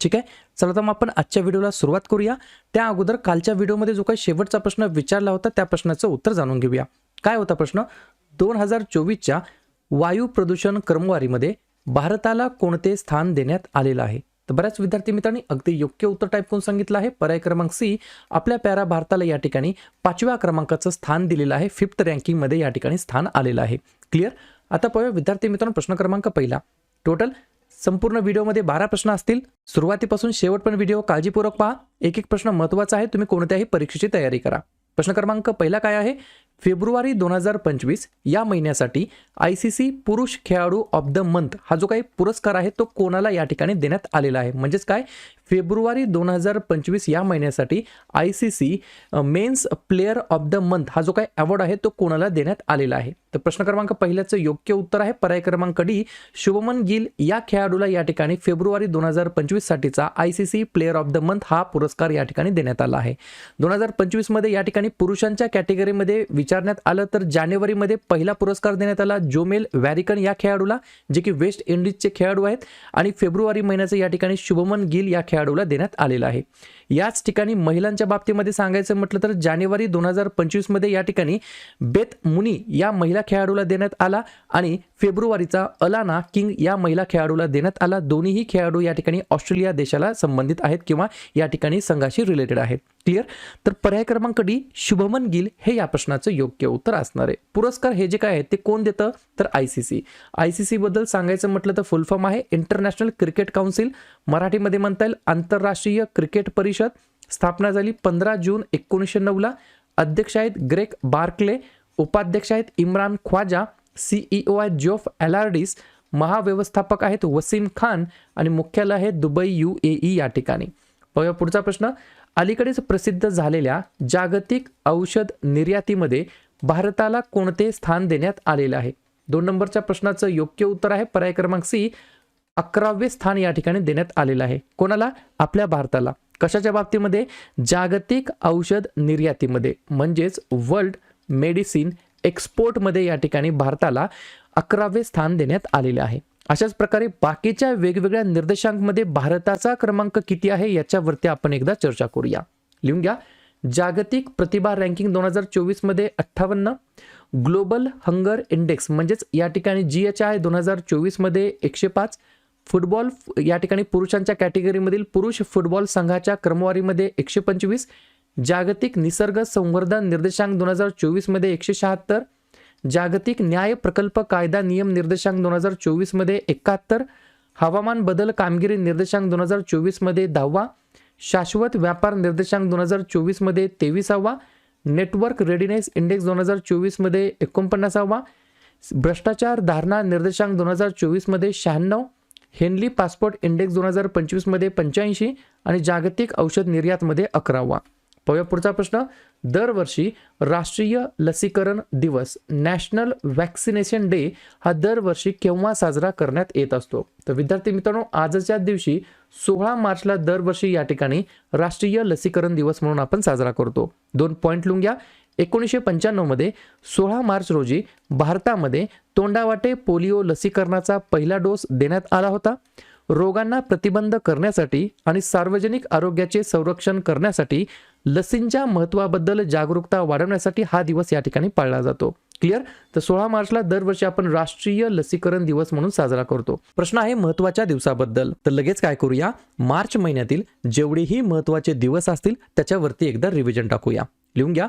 ठीक आहे? चला तर मग आपण आजच्या व्हिडिओला सुरुवात करूया. त्या अगोदर कालच्या व्हिडिओमध्ये जो काही शेवटचा प्रश्न विचारला होता त्या प्रश्नाचं उत्तर जाणून घेऊया. काय होता प्रश्न? दोन हजार चोवीसच्या वायू प्रदूषण क्रमवारीमध्ये भारताला कोणते स्थान देण्यात आलेलं आहे? तर बऱ्याच विद्यार्थी मित्रांनी अगदी योग्य उत्तर टाईप करून सांगितलं आहे. पर्याय क्रमांक सी आपल्या पॅरा भारताला या ठिकाणी पाचव्या क्रमांकाचं स्थान दिलेलं आहे. फिफ्थ रँकिंगमध्ये या ठिकाणी स्थान आलेलं आहे. क्लिअर आता पाहूया विद्यार्थी मित्रांनो प्रश्न क्रमांक पहिला. टोटल संपूर्ण व्हिडिओमध्ये बारा प्रश्न असतील. सुरुवातीपासून शेवट पण व्हिडिओ काळजीपूर्वक पहा. एक एक प्रश्न महत्त्वाचा आहे. तुम्ही कोणत्याही परीक्षेची तयारी करा. प्रश्न क्रमांक पहिला काय आहे? फेब्रुवारी दोन हजार पंचवीस या महिन्यासाठी आय सी सी पुरुष खेळाडू ऑफ द मंथ हा जो काही पुरस्कार आहे तो कोणाला या ठिकाणी देण्यात आलेला आहे? म्हणजेच काय? फेब्रुवारी दोन हजार पंचवीस या महिन्यासाठी I C C men's player of the month हा जो काही अवॉर्ड आहे तो कोणाला देण्यात आलेला आहे? तर प्रश्न क्रमांक पहिल्याचं योग्य उत्तर आहे. पर्याय क्रमांक डी शुभमन गिल या खेळाडूला या ठिकाणी फेब्रुवारी दोन हजार पंचवीस साठीचा I C C player of the month हा पुरस्कार या ठिकाणी देण्यात आला आहे. दोन हजार पंचवीसमध्ये या ठिकाणी पुरुषांच्या कॅटेगरीमध्ये विचार विचारण्यात आलं तर जानेवारीमध्ये पहिला पुरस्कार देण्यात आला जोमेल वॅरिकन या खेळाडूला जे की वेस्ट इंडिजचे खेळाडू आहेत. आणि फेब्रुवारी महिन्याचं या ठिकाणी शुभमन गिल या खेळाडूला देण्यात आलेलं आहे. याच ठिकाणी महिलांच्या बाबतीमध्ये सांगायचं म्हटलं तर जानेवारी दोन हजार पंचवीसमध्ये या ठिकाणी बेत मुनी या महिला खेळाडूला देण्यात आला आणि फेब्रुवारीचा अलाना किंग या महिला खेळाडूला देण्यात आला. दोन्हीही खेळाडू या ठिकाणी ऑस्ट्रेलिया देशाला संबंधित आहेत किंवा या ठिकाणी संघाशी रिलेटेड आहेत. क्लिअर तर पर्याय क्रमांक डी शुभमन गिल हे या प्रश्नाचं योग्य उत्तर असणार आहे. पुरस्कार हे जे काय आहे ते कोण देतं? तर I C C I C C बद्दल सांगायचं म्हटलं तर फुल फॉर्म आहे. इंटरनॅशनल क्रिकेट काउन्सिल मराठीमध्ये म्हणता येईल. आंतरराष्ट्रीय क्रिकेट परिषद स्थापना झाली पंधरा जून एकोणीसशे नऊला. अध्यक्ष आहेत ग्रेक बार्कले उपाध्यक्ष आहेत इम्रान ख्वाजा सीईओ आहेत जोफ एलार्डिस महाव्यवस्थापक आहेत वसीम खान आणि मुख्यालय आहे दुबई यू ए ई या ठिकाणी. बघा पुढचा प्रश्न. अलीकडेच प्रसिद्ध झालेल्या जागतिक औषध निर्यातीमध्ये भारताला कोणते स्थान देण्यात आलेले आहे? दोन नंबरच्या प्रश्नाचं योग्य उत्तर आहे. पर्याय क्रमांक सी अकरावे स्थान या ठिकाणी देण्यात आलेलं आहे. कोणाला? आपल्या भारताला. कशाच्या बाबतीमध्ये? जागतिक औषध निर्यातीमध्ये. म्हणजेच वर्ल्ड मेडिसिन एक्सपोर्टमध्ये या ठिकाणी भारताला अकरावे स्थान देण्यात आलेले आहे. अशाच प्रकारे बाकीच्या वेगवेगळ्या निर्देशांकमध्ये भारताचा क्रमांक किती आहे याच्यावरती आपण एकदा चर्चा करूया. लिहून घ्या. जागतिक प्रतिभा रँकिंग दोन हजार चोवीसमध्ये अठ्ठावन्न ग्लोबल हंगर इंडेक्स म्हणजेच या ठिकाणी जी एच आय दोन हजार चोवीसमध्ये एकशे पाच फुटबॉल या ठिकाणी पुरुषांच्या कॅटेगरीमधील पुरुष फुटबॉल संघाच्या क्रमवारीमध्ये एकशे पंचवीस जागतिक निसर्ग संवर्धन निर्देशांक दोन हजार चोवीसमध्ये एकशे शहात्तर जागतिक न्याय प्रकल्प कायदा नियम निर्देशांक दोन हजार चोवीसमध्ये एकाहत्तर हवामान बदल कामगिरी निर्देशांक दोन हजार चोवीसमध्ये दहावा शाश्वत व्यापार निर्देशांक दोन हजार चोवीसमध्ये तेविसावा नेटवर्क रेडिनेस इंडेक्स दोन हजार चोवीसमध्ये एकोणपन्नासावा भ्रष्टाचार धारणा निर्देशांक दोन हजार चोवीसमध्ये शहाण्णव हेनली पासपोर्ट इंडेक्स दोन हजार पंचवीसमध्ये पंच्याऐंशी आणि जागतिक औषध निर्यातमध्ये अकरावा. पाहूया पुढचा प्रश्न. दरवर्षी राष्ट्रीय लसीकरण दिवस नॅशनल वॅक्सिनेशन डे हा दरवर्षी केव्हा साजरा करण्यात येत असतो? तर विद्यार्थी मित्रांनो आजच्या दिवशी सोळा मार्चला दरवर्षी या ठिकाणी राष्ट्रीय लसीकरण दिवस म्हणून आपण साजरा करतो. दोन पॉईंट लिहून घ्या. एकोणीसशे पंच्याण्णवमध्ये सोळा मार्च रोजी भारतामध्ये तोंडावाटे पोलिओ लसीकरणाचा पहिला डोस देण्यात आला होता. रोगांना प्रतिबंध करण्यासाठी आणि सार्वजनिक आरोग्याचे संरक्षण करण्यासाठी लसींच्या महत्त्वाबद्दल जागरूकता वाढवण्यासाठी हा दिवस या ठिकाणी पाळला जातो. क्लिअर? तर सोळा मार्चला दरवर्षी आपण राष्ट्रीय लसीकरण दिवस म्हणून साजरा करतो. प्रश्न आहे महत्त्वाच्या दिवसाबद्दल. तर लगेच काय करूया? मार्च महिन्यातील जेवढेही महत्त्वाचे दिवस असतील त्याच्यावरती एकदा रिव्हिजन टाकूया. लिहून घ्या.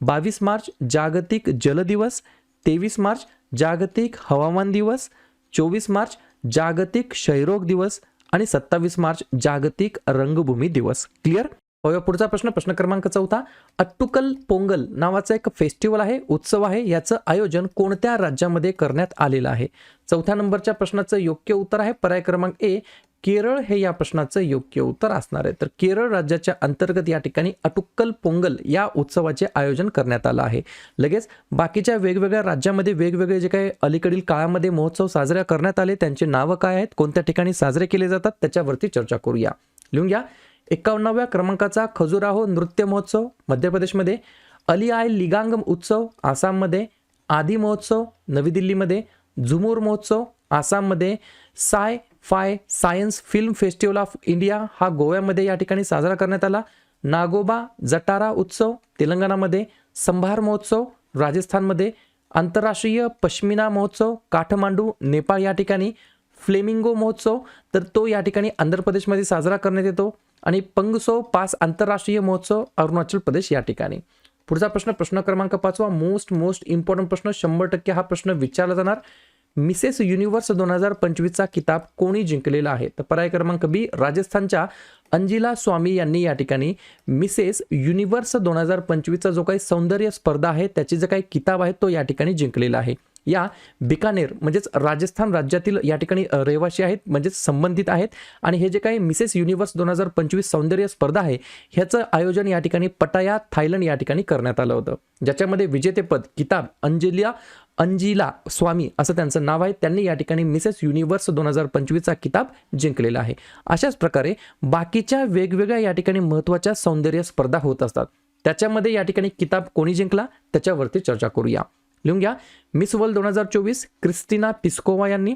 बावीस मार्च जागतिक जल दिवस तेवीस मार्च जागतिक हवामान दिवस चोवीस मार्च जागतिक क्षयरोग दिवस आणि सत्तावीस मार्च जागतिक रंगभूमी दिवस. क्लिअर पाहूया पुढचा प्रश्न. प्रश्न क्रमांक चौथा. अट्टुकल पोंगल नावाचा एक फेस्टिवल आहे उत्सव आहे याचं आयोजन कोणत्या राज्यामध्ये करण्यात आलेलं आहे? चौथ्या नंबरच्या प्रश्नाचं योग्य उत्तर आहे. पर्याय क्रमांक ए केरळ हे या प्रश्नाचं योग्य उत्तर असणार आहे. तर केरळ राज्याच्या अंतर्गत या ठिकाणी अटुक्कल पोंगल या उत्सवाचे आयोजन करण्यात आलं आहे. लगेच बाकीच्या वेगवेगळ्या राज्यामध्ये वेगवेगळे जे काही अलीकडील काळामध्ये महोत्सव साजरे करण्यात आले त्यांची नावं काय आहेत कोणत्या ठिकाणी साजरे केले जातात त्याच्यावरती चर्चा करूया. लिहून घ्या. एकावन्नाव्या क्रमांकाचा खजुराहो नृत्य महोत्सव मध्य प्रदेशमध्ये. अली आय लिगांगम उत्सव आसाममध्ये. आदी महोत्सव नवी दिल्लीमध्ये. झुमूर महोत्सव आसाममध्ये. Sci fi science film festival of India हा गोव्यामध्ये या ठिकाणी साजरा करण्यात आला. नागोबा जटारा उत्सव तेलंगणामध्ये संभार महोत्सव राजस्थानमध्ये आंतरराष्ट्रीय पश्मिना महोत्सव काठमांडू नेपाळ या ठिकाणी फ्लेमिंगो महोत्सव तर तो या ठिकाणी आंध्र प्रदेशमध्ये साजरा करण्यात येतो. आणि पंगसो पास आंतरराष्ट्रीय महोत्सव अरुणाचल प्रदेश या ठिकाणी. पुढचा प्रश्न प्रश्न क्रमांक पाचवा मोस्ट मोस्ट इम्पॉर्टंट प्रश्न शंभर टक्के हा प्रश्न विचारला जाणार. मिसेस युनिव्हर्स दोन हजार पंचवीसचा किताब कोणी जिंकलेला आहे? तर पर्याय क्रमांक बी राजस्थानच्या अंजिला स्वामी यांनी या ठिकाणी मिसेस युनिव्हर्स दोन हजार पंचवीसचा जो काही सौंदर्य स्पर्धा आहे त्याची जो काही किताब आहे तो या ठिकाणी जिंकलेला आहे. या बिकानेर म्हणजेच राजस्थान राज्यातील या ठिकाणी रहिवासी आहेत म्हणजेच संबंधित आहेत आणि हे जे काही मिसेस युनिव्हर्स दोन हजार पंचवीस सौंदर्य स्पर्धा आहे ह्याचं आयोजन या ठिकाणी पटाया थायलंड या ठिकाणी करण्यात आलं होतं. ज्याच्यामध्ये विजेतेपद किताब अंजलिया अंजिला स्वामी असं त्यांचं नाव आहे. त्यांनी या ठिकाणी मिसेस युनिव्हर्स दोन हजार पंचवीसचा किताब जिंकलेला आहे. अशाच प्रकारे बाकीच्या वेगवेगळ्या या ठिकाणी महत्त्वाच्या सौंदर्य स्पर्धा होत असतात. त्याच्यामध्ये या ठिकाणी किताब कोणी जिंकला? त्याच्यावरती चर्चा करूया. लिहून घ्या. मिस वर्ल्ड दोन हजार चोवीस क्रिस्टिना पिस्कोवा यांनी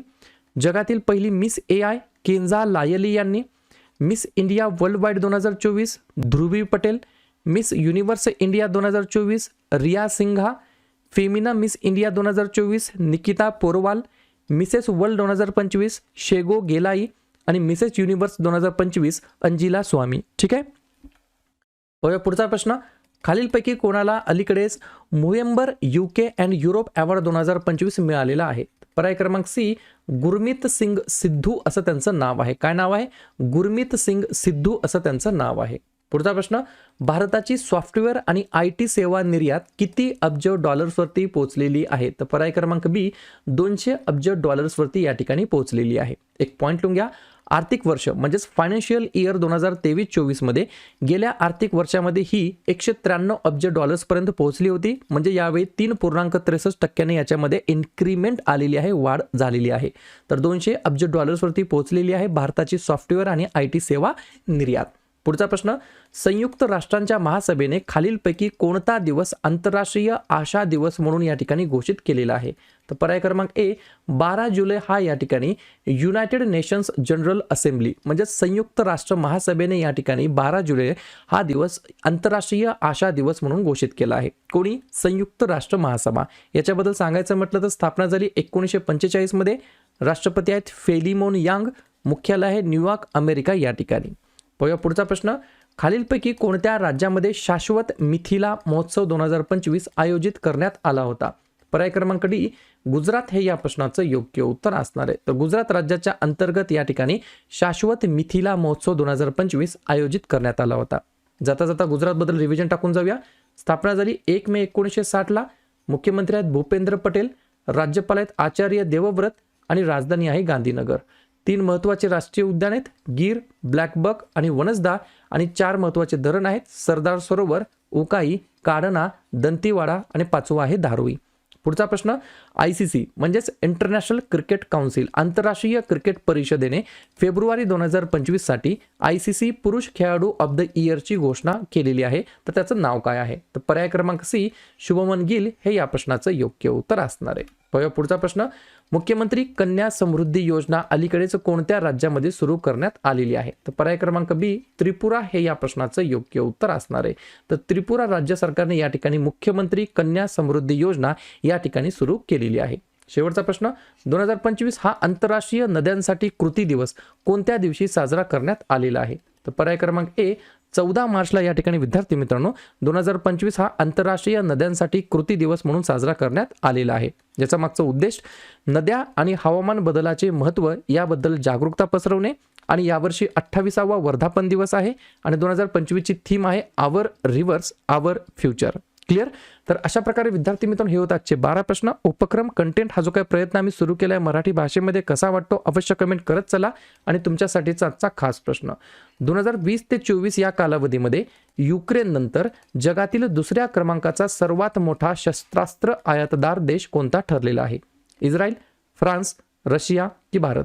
जगातील पहिली मिस ए आय केंझा लायली यांनी मिस इंडिया वर्ल्ड वाईड दोन हजार चोवीस Dhruvi Patel Miss Universe India दोन हजार चोवीस Riya Singha Femina Miss India दोन हजार चोवीस निकिता पोरवाल मिसेस वर्ल्ड दोन हजार पंचवीस शेगो गेलाई आणि मिसेस युनिव्हर्स दोन हजार पंचवीस अंजिला स्वामी ठीक आहे? बघूया पुढचा प्रश्न. खालीलपैकी कोणाला अलीकडेच Movember U K and Europe award दोन हजार पंचवीस मिळालेला आहे? पर्याय क्रमांक सी गुरमीत सिंग सिद्धू असं त्यांचं नाव आहे. काय नाव आहे? गुरमीत सिंग सिद्धू असं त्यांचं नाव आहे. पुढचा प्रश्न भारताची सॉफ्टवेअर आणि आय टी सेवा निर्यात किती अब्ज डॉलर्सवरती पोहोचलेली आहे? तर पर्याय क्रमांक बी दोनशे अब्ज डॉलर्सवरती या ठिकाणी पोहोचलेली आहे. एक पॉईंट लिहून घ्या. आर्थिक वर्ष म्हणजेच फायनान्शियल इयर दोन हजार तेवीस चोवीसमध्ये गेल्या आर्थिक वर्षामध्ये ही एकशे त्र्याण्णव अब्ज डॉलर्सपर्यंत पोहोचली होती. म्हणजे यावेळी तीन पूर्णांक त्रेसष्ट टक्क्याने याच्यामध्ये इन्क्रीमेंट आलेली आहे वाढ झालेली आहे. तर दोनशे अब्ज डॉलर्सवरती पोहोचलेली आहे भारताची सॉफ्टवेअर आणि आय टी सेवा निर्यात. पुढचा प्रश्न संयुक्त राष्ट्रांच्या महासभेने खालीलपैकी कोणता दिवस आंतरराष्ट्रीय आशा दिवस म्हणून या ठिकाणी घोषित केलेला आहे? तर पर्याय क्रमांक ए बारा जुलै हा या ठिकाणी युनायटेड नेशन्स जनरल असेंब्ली म्हणजे संयुक्त राष्ट्र महासभेने या ठिकाणी बारा जुलै हा दिवस आंतरराष्ट्रीय आशा दिवस म्हणून घोषित केला आहे. कोणी? संयुक्त राष्ट्र महासभा. याच्याबद्दल सांगायचं म्हटलं तर स्थापना झाली एकोणीसशे पंचेचाळीसमध्ये. राष्ट्रपती आहेत फेलिमोन यांग मुख्यालय आहे न्यूयॉर्क अमेरिका या ठिकाणी. पाहूया पुढचा प्रश्न. खालीलपैकी कोणत्या राज्यामध्ये शाश्वत मिथिला महोत्सव दोन हजार पंचवीस आयोजित करण्यात आला होता? पर्याय क्रमांक डी गुजरात हे या प्रश्नाचं योग्य उत्तर असणार आहे. तर गुजरात राज्याच्या अंतर्गत या ठिकाणी शाश्वत मिथिला महोत्सव दोन हजार पंचवीस आयोजित करण्यात आला होता. जाता जाता गुजरातबद्दल रिव्हिजन टाकून जाऊया. स्थापना झाली एक मे एकोणीसशे साठला. मुख्यमंत्री आहेत भूपेंद्र पटेल राज्यपाल आहेत आचार्य देवव्रत आणि राजधानी आहे गांधीनगर. तीन महत्त्वाचे राष्ट्रीय उद्यान आहेत गीर ब्लॅकबक आणि वनसदा. आणि चार महत्त्वाचे धरण आहेत सरदार सरोवर उकाई काडना दंतीवाडा आणि पाचवा आहे धारोई. पुढचा प्रश्न आय सी सी म्हणजेच इंटरनॅशनल क्रिकेट काउन्सिल आंतरराष्ट्रीय क्रिकेट परिषदेने फेब्रुवारी दोन हजार पंचवीससाठी आय सी सी पुरुष खेळाडू ऑफ द इयरची घोषणा केलेली आहे. तर त्याचं नाव काय आहे? तर पर्याय क्रमांक सी शुभमन गिल हे या प्रश्नाचं योग्य उत्तर असणार आहे. पुढचा प्रश्न. मुख्यमंत्री कन्या समृद्धी योजना अलीकडेच कोणत्या राज्यामध्ये सुरू करण्यात आलेली आहे? तर पर्याय क्रमांक बी त्रिपुरा हे या प्रश्नाचं योग्य उत्तर असणार आहे. तर त्रिपुरा राज्य सरकारने या ठिकाणी मुख्यमंत्री कन्या समृद्धी योजना या ठिकाणी सुरू केलेली आहे. शेवटचा प्रश्न दोन हजार पंचवीस हा आंतरराष्ट्रीय नद्यांसाठी कृती दिवस कोणत्या दिवशी साजरा करण्यात आलेला आहे? तर पर्याय क्रमांक ए चौदा मार्चला या ठिकाणी विद्यार्थी मित्रांनो दोन हजार पंचवीस हा आंतरराष्ट्रीय नद्यांसाठी कृती दिवस म्हणून साजरा करण्यात आलेला आहे. ज्याचा मागचा उद्देश नद्या आणि हवामान बदलाचे महत्त्व याबद्दल जागरूकता पसरवणे आणि यावर्षी अठ्ठावीसावा वर्धापन दिवस आहे आणि दोन हजार पंचवीसची थीम आहे our rivers our future. Clear? तर अशा प्रकारे विद्यार्थी मित्रांनो हे होत आजचे बारा प्रश्न. उपक्रम कंटेंट हा जो काही प्रयत्न आम्ही सुरू केला आहे मराठी भाषेमध्ये कसा वाटतो अवश्य कमेंट करत चला. आणि तुमच्यासाठीचा आजचा खास प्रश्न. दोन हजार वीस ते चोवीस या कालावधीमध्ये युक्रेन नंतर जगातील दुसऱ्या क्रमांकाचा सर्वात मोठा शस्त्रास्त्र आयातदार देश कोणता ठरलेला आहे? इस्रायल फ्रान्स रशिया की भारत?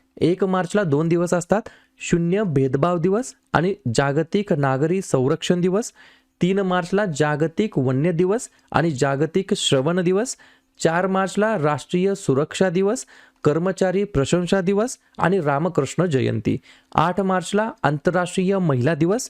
एक मार्चला दोन दिवस असतात. शून्य भेदभाव दिवस आणि जागतिक नागरी संरक्षण दिवस. तीन मार्चला जागतिक वन्य दिवस आणि जागतिक श्रवण दिवस. चार मार्चला राष्ट्रीय सुरक्षा दिवस कर्मचारी प्रशंसा दिवस आणि रामकृष्ण जयंती. आठ मार्चला आंतरराष्ट्रीय महिला दिवस